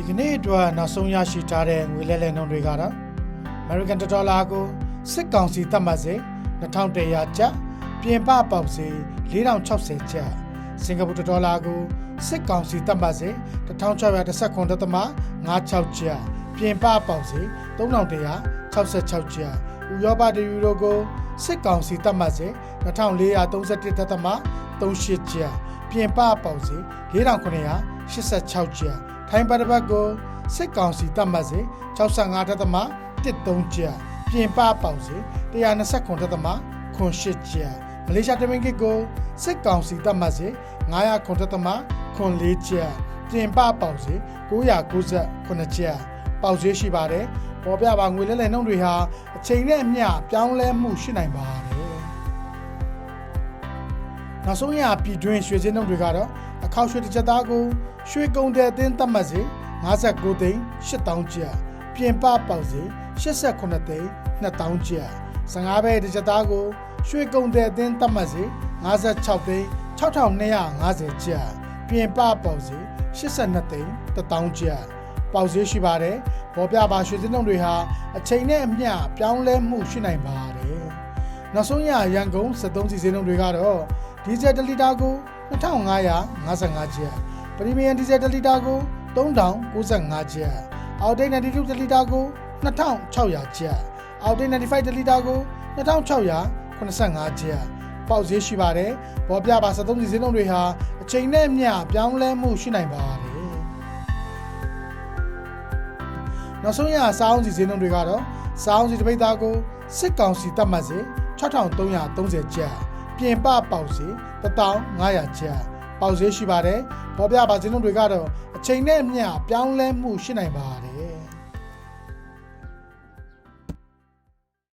ဒီကနေ့အတွက်နောက်ဆုံးရရှိထားတဲ့ငွေလဲလှယ်နှုန်းတွေကတော့ American Dollar ကိုစစ်ကောင်စီသတ်မှတ်စေ2100ကျပ်ပြင်ပပေါက်စေ4060ကျပ်စင်ကာပူဒေါ်လာကိုစစ်ကောင်စီသတ်မှတ်စေ1619.56ကျပ်ပြင်ပပေါက်စေ3166ကျပ်ဥရောပတယူရိုကိုစစ်ကောင်စီသတ်မှတ်စေ2431.38ကျပ်ပြင်ပပေါက်စေ4986ကျပ် ထိုင်းပတ်တစ်ပတ်ကိုစစ်ကောင်စီသတ်မှတ်စေ65.13ကျပ်ပြင်ပပေါက်စေ129.08ကျပ်မလေးရှားတမင်ကစ်ကိုစစ်ကောင်စီသတ်မှတ်စေ900.04ကျပ်ပြင်ပပေါက်စေ998ကျပ်ပေါက်ဈေးရှိပါတယ်ပေါ်ပြပါငွေလဲလှယ်နှုန်းတွေဟာအချိန်နဲ့အမျှပြောင်းလဲမှုရှိနိုင်ပါတယ် နောက်ဆုံးရပြည်တွင်းရွှေစင်းနှုန်းတွေကတော့အခောက်ရွှေတစ်ချက်သားကိုရွှေကုံတဲ့အသင်းသတ်မှတ်စေ59သိန်း8000ကျပ်ပြင်ပပေါက်စေ89သိန်း2000ကျပ်15ဘဲတစ်ချက်သားကိုရွှေကုံတဲ့အသင်းသတ်မှတ်စေ56သိန်း6250ကျပ်ပြင်ပပေါက်စေ82သိန်း1000ကျပ်ပေါက်ဈေးရှိပါတယ်ပေါ်ပြပါရွှေစင်းနှုန်းတွေဟာအချိန်နဲ့အမျှပြောင်းလဲမှုရှိနိုင်ပါတယ်နောက်ဆုံးရရန်ကုန်73စီစင်းနှုန်းတွေကတော့ ဒီဇယ်1လီတာကို2555ကျပ်ပရီမီယံဒီဇယ်1လီတာကို3095ကျပ်အော်တိတ်92လီတာကို2600ကျပ်အော်တိတ်95လီတာကို2685ကျပ်ပေါက်ဈေးရှိပါတယ်ပေါ်ပြပါ73စီစင်းနှုန်းတွေဟာအချိန်နဲ့အမျှပြောင်းလဲမှုရှိနိုင်ပါတယ်နောက်ဆုံးရစာအုံးစီဈေးနှုန်းတွေကတော့စာအုံးစီတစ်ပိတ်သားကိုစစ်ကောင်စီတတ်မှတ်စေ6330ကျပ် ပြင်ပပေါက်စေ1500ကျပ်ပေါက်ဈေးရှိပါတယ်ပေါ်ပြပါဈေးနှုန်းတွေကတော့အချိန်နဲ့အမျှပြောင်းလဲမှုရှိနိုင်ပါတယ်